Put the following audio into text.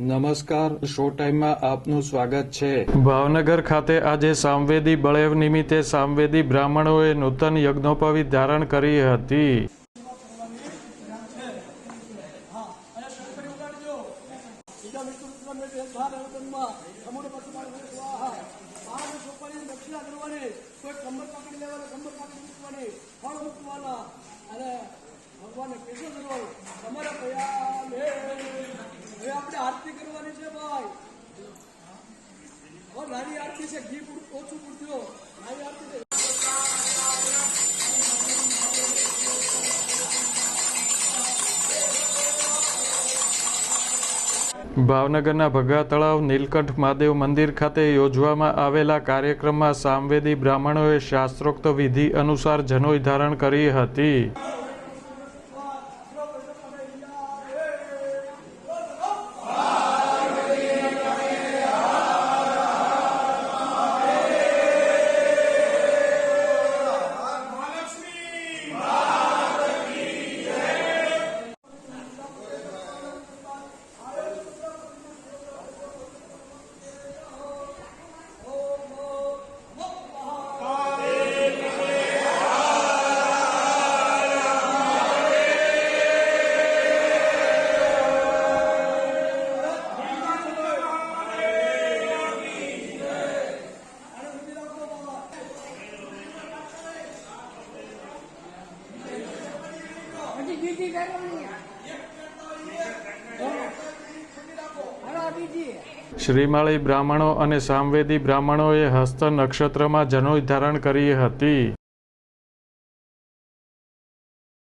નમસ્કાર શો ટાઈમમાં આપનું સ્વાગત છે. ભાવનગર ખાતે આજે સામવેદી બળેવ નિમિત્તે સામવેદી બ્રાહ્મણોએ નૂતન યજ્ઞોપવિત ધારણ કરી હતી. અને ભગવાનને કેસો તમારા આપણે આરતી કરવાની છે ભાઈ. નાની આરતી છે, ઘી ઓછું પૂરજો. નાની આરતી છે. ભાવનગરના ભગા તળાવ, નીલકંઠ મહાદેવ મંદિર ખાતે યોજવામાં આવેલા કાર્યક્રમમાં સામવેદી બ્રાહ્મણોએ શાસ્ત્રોક્ત વિધિ અનુસાર જનોઈ ધારણ કરી હતી. બીજી શ્રીમાળી બ્રાહ્મણો અને સામવેદી બ્રાહ્મણોએ હસ્ત નક્ષત્રમાં જનોઈ ધારણ કરી હતી.